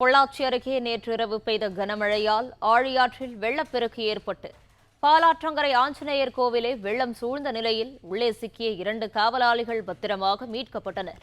பொள்ளாச்சி அருகே நேற்றிரவு பெய்த கனமழையால் ஆழியாற்றில் வெள்ளப்பெருக்கு ஏற்பட்டு பாலாற்றங்கரை ஆஞ்சநேயர் கோவிலே வெள்ளம் சூழ்ந்த நிலையில் உள்ளே சிக்கிய இரண்டு காவலாளிகள் பத்திரமாக மீட்கப்பட்டனர்.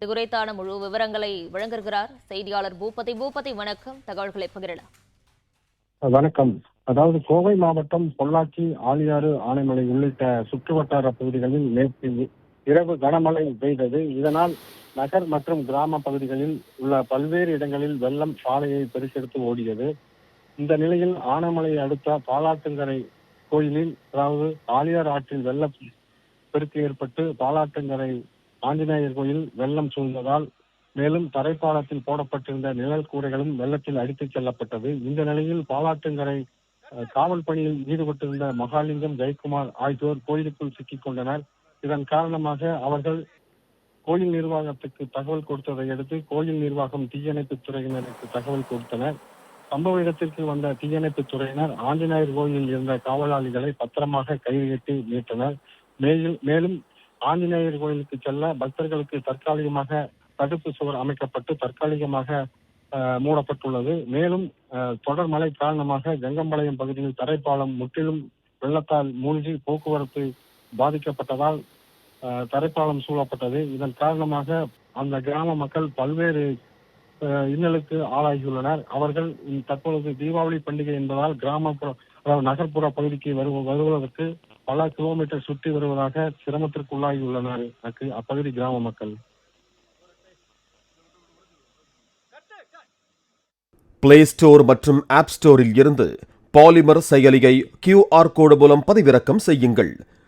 இதுகுறித்தான முழு விவரங்களை வழங்குகிறார் செய்தியாளர் பூபதி. பூபதி வணக்கம். தகவல்களை பகிரலாம். வணக்கம். அதாவது கோவை மாவட்டம் பொள்ளாச்சி ஆழியாறு ஆனைமலை உள்ளிட்ட சுற்றுவட்டார பகுதிகளில் நேற்று இரவு கனமழை பெய்தது. இதனால் நகர் மற்றும் கிராம பகுதிகளில் உள்ள பல்வேறு இடங்களில் வெள்ளம் சாலையை பெருக்கெடுத்து ஓடியது. இந்த நிலையில் ஆனமலையை அடுத்த பாலாட்டுங்கரை கோயிலில் அதாவது ஆலியார் ஆற்றில் வெள்ள பெருக்கு ஏற்பட்டு பாலாட்டுங்கரை ஆஞ்சநேயர் கோயில் வெள்ளம் சூழ்ந்ததால் மேலும் தரைப்பாலத்தில் போடப்பட்டிருந்த நிழல் கூரைகளும் வெள்ளத்தில் அடித்துச் செல்லப்பட்டது. இந்த நிலையில் பாலாட்டுங்கரை அஹ், காவல் பணியில் ஈடுபட்டிருந்த மகாலிங்கம் ஜெயக்குமார் ஆகியோர் கோயிலுக்குள் சிக்கிக் கொண்டனர். இதன் காரணமாக அவர்கள் கோயில் நிர்வாகத்துக்கு தகவல் கொடுத்ததை அடுத்து கோயில் நிர்வாகம் தீயணைப்புத் துறையினருக்கு தகவல் கொடுத்தனர். சம்பவ இடத்திற்கு வந்த தீயணைப்பு துறையினர் ஆஞ்சநேயர் கோயிலில் இருந்த காவலாளிகளை பத்திரமாக கைவிட்டு மீட்டனர். மேலும் மேலும் ஆஞ்சநேயர் கோயிலுக்கு செல்ல பக்தர்களுக்கு தற்காலிகமாக தடுப்பு சுவர் அமைக்கப்பட்டு தற்காலிகமாக அஹ், மூடப்பட்டுள்ளது. மேலும் அஹ், தொடர் மழை காரணமாக கங்கம்பாளையம் பகுதியில் தரைப்பாலம் முற்றிலும் வெள்ளத்தால் மூழ்கி போக்குவரத்து பாதிக்கப்பட்டதால் தரைப்பாலம் சூழப்பட்டது. இதன் காரணமாக அந்த கிராம மக்கள் பல்வேறு இன்னலுக்கு ஆளாகியுள்ளனர். அவர்கள் தற்பொழுது தீபாவளி பண்டிகை என்பதால் கிராமப்புற அதாவது நகர்ப்புற பகுதிக்கு வரு வருவதற்கு பல கிலோமீட்டர் சுற்றி வருவதாக சிரமத்திற்குள்ளாகியுள்ளனர். அப்பகுதி கிராம மக்கள். பிளே ஸ்டோர் மற்றும் ஆப் ஸ்டோரில் இருந்து பாலிமர் செயலியை கியூஆர் கோடு மூலம் பதிவிறக்கம் செய்யுங்கள்.